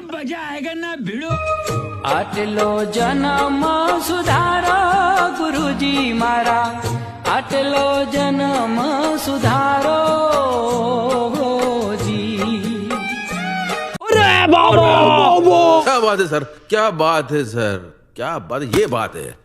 बजाएगा ना भिड़ो। आटलो जन्म सुधारो गुरुजी मारा आटलो जन्म सुधारो जी बाबा! क्या बात है सर? क्या बात है सर? क्या बात ये बात है।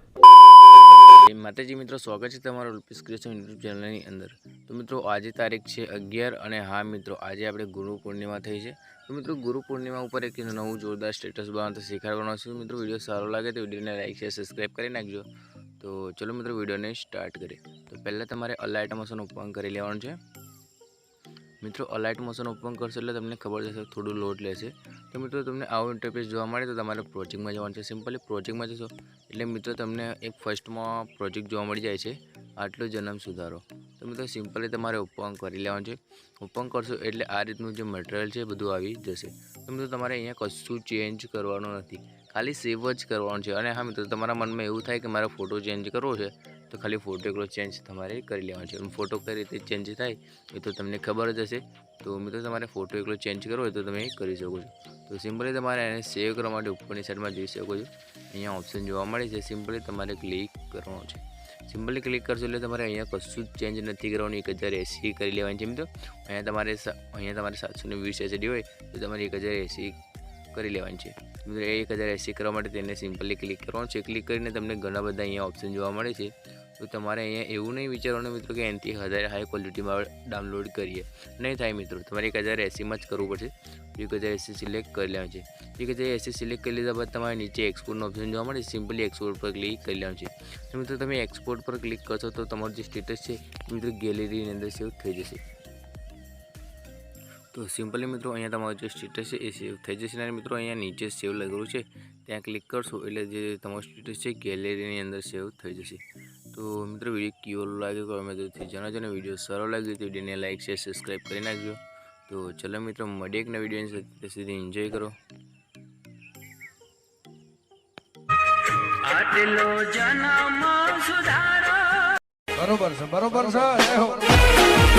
માતાજી મિત્રો, સ્વાગત છે તમારો લુપિસ ક્રિએશન યુટ્યુબ ચેનલની અંદર. તો મિત્રો, આજે તારીખ છે અગિયાર અને હા મિત્રો, આજે આપણે ગુરુ પૂર્ણિમા થઈ છે. તો મિત્રો, ગુરુ પૂર્ણિમા ઉપર એક નવું જોરદાર સ્ટેટસ બનાવતા શીખવાડવાનો છું. મિત્રો, વીડિયો સારો લાગે તો વિડીયોને લાઈક શેર સબસ્ક્રાઈબ કરી નાખજો. તો ચલો મિત્રો, વિડીયોને સ્ટાર્ટ કરીએ. તો પહેલાં તમારે અલાઇટ મોશન ઓપન કરી લેવાનું છે. મિત્રો અલાઇટ મોશન ઓપન કરશો એટલે તમને ખબર જશે, થોડું લોડ લેશે. તો મિત્રો, તમને આવું ઇન્ટરફેસ જોવા મળે તો તમારે પ્રોજેક્ટમાં જવાનું છે. સિમ્પલી પ્રોજેક્ટમાં જશો. એટલે મિત્રો, તમને એક ફર્સ્ટમાં પ્રોજેક્ટ જોવા મળી જાય છે. આટલો જન્મ સુધારો. તો મિત્રો સિમ્પલી તમારે ઓપન કરી લેવાનું છે. ઓપન કરશો એટલે આ રીતનું જે મટીરિયલ છે બધું આવી જશે. તો મિત્રો, તમારે અહીંયા કશું ચેન્જ કરવાનું નથી. ખાલી સેવ જ કરવાનું છે. અને હા મિત્રો, તમારા મનમાં એવું થાય કે મારે ફોટો ચેન્જ કરવો છે તો ખાલી ફોટો એકલો ચેન્જ તમારે કરી લેવાનો છે. ફોટો કઈ રીતે ચેન્જ થાય એ તો તમને ખબર જ હશે. તો મિત્રો તમારે ફોટો એકલો ચેન્જ કરવો હોય તો તમે કરી શકો છો. તો સિમ્પલી તમારે એને સેવ કરવા માટે ઉપરની સાઈડમાં જઈ શકો છો. અહીંયા ઓપ્શન જોવા મળે છે. સિમ્પલી તમારે ક્લિક કરવાનું છે. સિમ્પલી ક્લિક કરશો એટલે તમારે અહીંયા કશું જ ચેન્જ નથી કરવાનું. એક હજાર એસી કરી લેવાની છે મિત્રો. અહીંયા તમારે અહીંયા તમારે સાતસો ને વીસ એસડી હોય તો તમારે એક હજાર એંસી કરી લેવાની છે. મિત્રો એક હજાર એસી કરવા માટે તેને સિમ્પલી ક્લિક કરવાનું. છે ક્લિક કરીને તમને ઘણા બધા અહીંયા ઓપ્શન જોવા મળે છે. તો તમારે અહીંયા એવું નહીં વિચારવાનું મિત્રો કે એનથી હજાર હાઈ ક્વોલિટીમાં ડાઉનલોડ કરીએ. નહીં થાય મિત્રો. તમારે એક હજાર એસીમાં જ કરવું પડશે. એક હજાર એસી સિલેક્ટ કરી લેવાનું છે. એક હજાર એસી સિલેક્ટ કરી લીધા બાદ તમારે નીચે એક્સપોર્ટનો ઓપ્શન જોવા મળે. સિમ્પલી એક્સપોર્ટ પર ક્લિક કરી લેવાનું છે. તો મિત્રો તમે એક્સપોર્ટ પર ક્લિક કરશો તો તમારું જે સ્ટેટસ છે મિત્રો ગેલેરીની અંદર સેવ થઈ જશે. તો સિમ્પલી મિત્રો અહીંયા તમારું જે સ્ટેટસ છે એ સેવ થઈ જશે. અને મિત્રો અહીંયા નીચે સેવ લખેલું છે. ત્યાં ક્લિક કરશો એટલે જે તમારું સ્ટેટસ છે ગેલેરીની અંદર સેવ થઈ જશે. તો મિત્રો વીડિયો કેવો લાગ્યો અમે તેથી જણાવજો ને વીડિયો સારો લાગ્યો તો વિડીયોને લાઈક શેર સબસ્ક્રાઈબ કરી નાખજો. તો ચલો મિત્રો મળીએ એક નવી વિડીયોની સાથે. સુધી એન્જોય કરો. આટલો જન્મ સુધારો. બરોબર છે બરોબર છે.